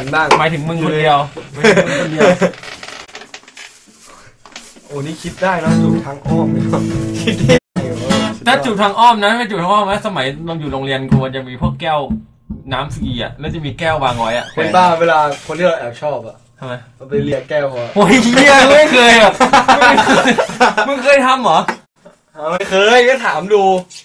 กันบ้างหมายถึงมึงคนเดียวหมายถึงมึงคนเดียว โอ้นี่คิดได้นะจูบทางอ้อมไม่ต้องคิดได้ไงวะถ้าจูบทางอ้อมนะไม่จูบทางอ้อมนะสมัยเราอยู่โรงเรียนกูมันจะมีพวกแก้วน้ำฟรีอะแล้วจะมีแก้ววางไว้อะคนบ้าเวลาคนที่เราแอบชอบอะทำไมเราไปเลียแก้วเขาอะโอ้ยเฮียไม่เคยอะไม่เคยมึงเคยทำเหรออ่าไม่เคยก็ถามดู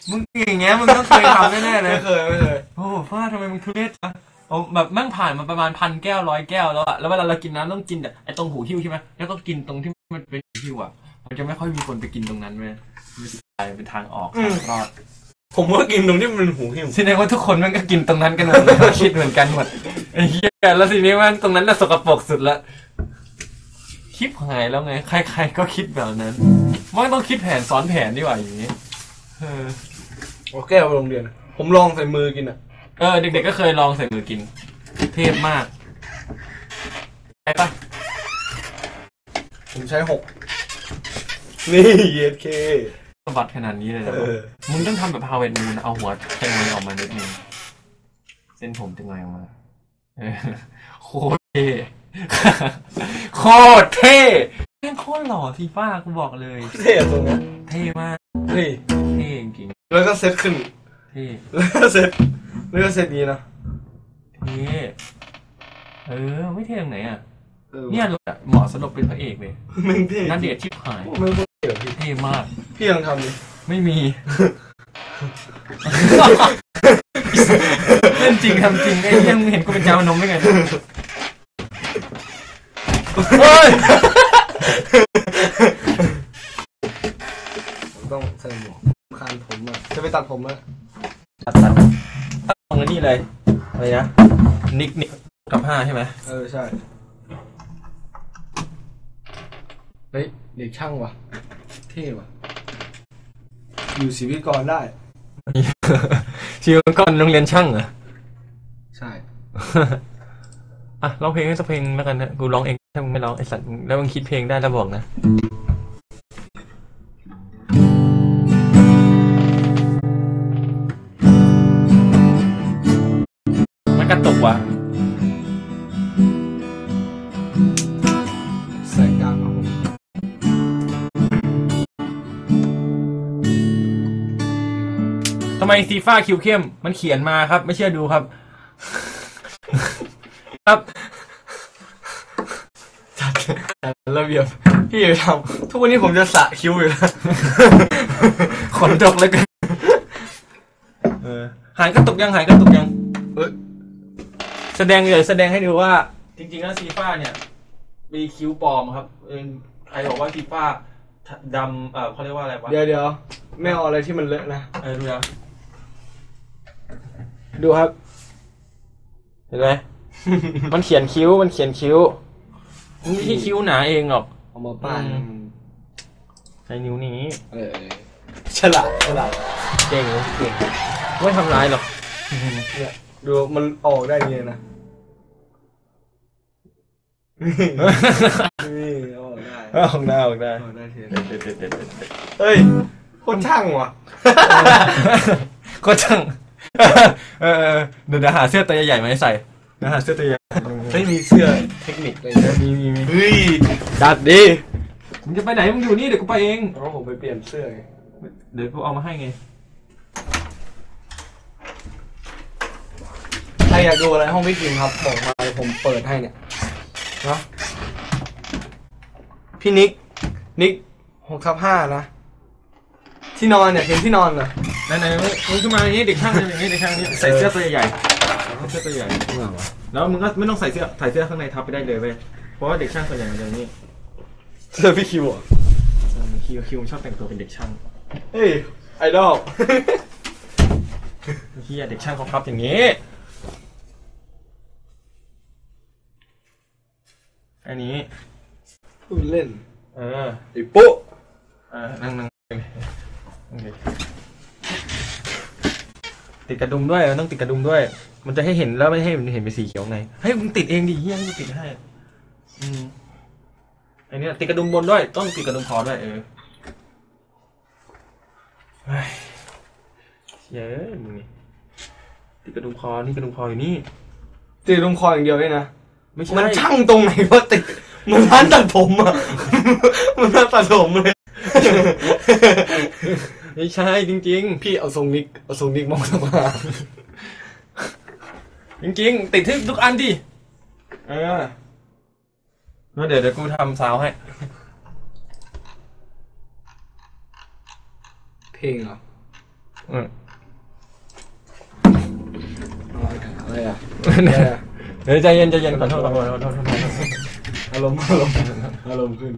มึงอย่างเงี้ยมึงต้องเคยทำแน่ๆเลยไม่เคยไม่เคยโอ้ฟ้าทำไมมึงทุเรศจัง เอาแบบแมั่งผ่านมาประมาณพันแก้วร้อยแก้วแล้วอะแล้วเวลาเรากินน้ำต้องกินแต่ไอ้ตรงหูหิ้วใช่ไหมแล้วก็กินตรงที่มันเป็นหูหิ้วอะมันจะไม่ค่อยมีคนไปกินตรงนั้นเว้ยมันจะกลายเป็นทางออกทางรอดผมก็กินตรงที่มันเป็นหูหิ้วแสดงว่าทุกคนมันก็กินตรงนั้นกันหมดเลยคิดเหมือนกันหมดไอ้เหี้ยแล้วทีนี้มันตรงนั้นน่ะสกปรกสุดละคิดหายแล้วไง ใคร ๆ ก็คิดแบบนั้นมันต้องคิดแผนซ้อนแผนดีกว่าอย่างนี้เออเอาแก้วไปโรงเรียนอะผมลองใส่มือกินอะ เออเด็กๆก็เคยลองใส่มือกิน เทพมากใช่ปะผมใช้หกนี่เย็ดเคสะบัดขนาดนี้เลยเหรเอออมึงต้องทำแบบพาเวนมูนเอาหัวแตงไมออกมานิดนึงเส้นผมแตงไมออกมาเออโคตรเท่โคตรเท่แม่งโคตรหล่อที่ป้ากูบอกเลย เท่ตรงนั้นเท่มากนี่เท่จริงแล้วก็เซ็ตขึ้นๆเท่ แล้วก็เซ็ต แล้วก็เซ็ตนี้นะเท่เออ ไม่เท่ตรงไหนอะเออเนี่ยเหมาะสำหรับเป็นพระเอกเลยแม่งเท่นัดเดทชิบหายไม่พูดเดี๋ยวพี่เท่มาก พี่ยังทำดิไม่มี เล่นจริงทำจริงไอ้เหี้ยังเห็นกูเป็นจาวานมได้ไงเฮ้ยผมต้องใส่หมวกคานผมอะจะไปตัดผมอะตัดตัด ตัดตรงนี้เลยอะไรนะนิกนิกกับห้าใช่ไหมเออใช่เฮ้ยเด็กช่างว่ะ เท่ว่ะ อยู่ศิวิทย์กรได้ชีวก่อนโรงเรียนช่างเหรอใช่ อะร้องเพลงให้สักเพลงแล้วกันนะกูร้องเองถ้ามึงไม่ร้องไอสัตว์แล้วมึงคิดเพลงได้แล้วบอกนะ ว่ะแสงกลางครับผมทำไมซีฟ้าคิวเข้ม มันเขียนมาครับ ไม่เชื่อดูครับ ครับจัดจัดระเบียบพี่อย่าทำทุกวันนี้ผมจะสระคิ้วอยู่แล้ว ขนดกแล้วกันเออหายกระตุกยังหายกระตุกยัง เอ้ย แสดงเลยแสดงให้ดูว่า จริงๆแล้วซีฟ้าเนี่ยมีคิ้วปลอมครับเออใครบอกว่าซีฟ้าดำเออเขาเรียกว่าอะไรวะเดี๋ยวเดี๋ยวไม่เอาอะไรที่มันเลอะนะ เออดูนะดูครับ เห็นไหม มันเขียนคิ้วมันเขียนคิ้วมันไม่ใช่คิ้วหนาเองหรอกเอามาป้ายอืมใช้นิ้วนี้เออฉลาดฉลาดเก่งเก่งไม่ทำร้ายหรอกเนี่ย ดูมันออกได้เนี่ยนะนี่ออกได้ออกหน้าออกได้ออกได้ทีเฮ้ยโคตรช่างว่ะก็ช่างเออเดี๋ยวหาเสื้อตัวใหญ่ๆมาให้ใส่เดี๋ยวหาเสื้อตัวใหญ่ไม่มีเสื้อเทคนิคอะไรนะมีมีมีเฮ้ยจัดดิมึงจะไปไหนมึงอยู่นี่เดี๋ยวกูไปเองเพราะผมไปเปลี่ยนเสื้อไงเดี๋ยวกูเอามาให้ไง ใค รอยากดูอะไรห้องพี่กิมครับบอกมาเลยผมเปิดให้เนี่ยเนาะพี่นิกนิกหกทับห้านะ ที่นอนเนี่ยเห็นที่นอนเหรอไหนไหนมึงมึงขึ้นมาอย่างนี้เด็กช่างจะอย่างนี้เด็กช่างนี่ใส่เสื้อตัวใหญ่ๆเสื้อตัวใหญ่แล้วมึงก็ไม่ต้องใส่เสื้อใส่เสื้อข้างในทับไปได้เลยเว้ยเพราะว่าเด็กช่างส่วนใหญ่มันจะอย่างนี้เสื้อพี่คิวเหรอะเออคิวคิวมันชอบแต่งตัวเป็นเด็กช่างเฮ้ยไอดอลเฮียเด็กช่างเขาพับอย่างนี้ อันนี้ พูดเล่นเออไอ้ปุ๊เออนั่งนั่งโอเคติดกระดุมด้วยมันต้องติดกระดุมด้วย มันจะให้เห็นแล้วไม่ให้มันเห็นเป็นสีเขียวไงเฮ้ยมึงติดเองดิเฮียมึงติดให้อืมอันเนี้ยติดกระดุมบนด้วย ต้องติดกระดุมคอด้วยเออเฮ้ยเย้ยมึงนี่ติดกระดุมคอนี่กระดุมคออยู่นี่ ตีตรงคออย่างเดียวเลยนะ ไม่ใช่ มันช่างตรงไหนก็ติดเหมันร้านตัดผมอะ มันร้านตัดผมเลย ไม่ใช่จริงพี่เอาทรงนิกเอาทรงนิกมองสมาๆจริงๆ ติดที่ทุกอันดิเออแล้วเดี๋ยวเดี๋ยวกูทำซาวให้ เพลงเหรออืมอะไรอะ เดี๋ยวใจเย็นใจเย็นขอโทษขอโทษขอโทษขอโทษอารมณ์อารมณ์อารมณ์ขึ้น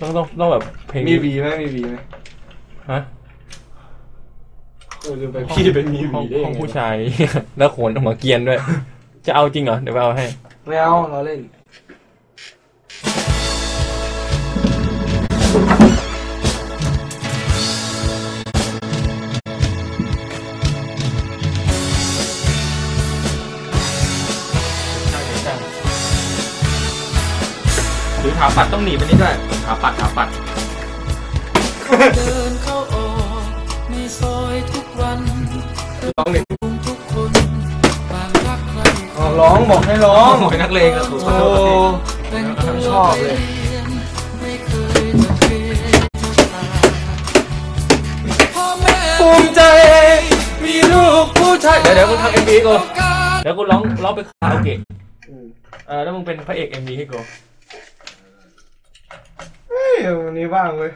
ต้องต้องต้องแบบเพลงมีบีไหมมีบีไหมฮะเออลืมไปพี่เป็นมีห้อบีงได้ห้องไงผู้ชาย แล้วโขนหัวเกรียนด้วย จะเอาจริงเหรอ เดี๋ยวไปเอาให้ ไม่เอาเราเล่น หรือขาปัดต้องหนีไปนี่ด้วยขาปัดขาปัดเดินเข้าออกในซอยทุกวันร้องดิทุกคนต่างรักใครอ๋อร้องบอกให้ร้องโอ้ยนักเลงอะขอโอ้โทษขอโทษแต่งตัวชอบเลยไปรียนไม่เคยจะเกณฑ์จะตายพ่อแม่ภูมิใจ มีลูกผู้ชายเดี๋ยวเดี๋ยวกูทำเอ็มบีกูต้องการเดี๋ยวกูร้องร้องไปคาราโอเกะเออแล้วมึงเป็นพระเอกเอ็มบีให้กูเฮ้ย วันนี้ว่างเลย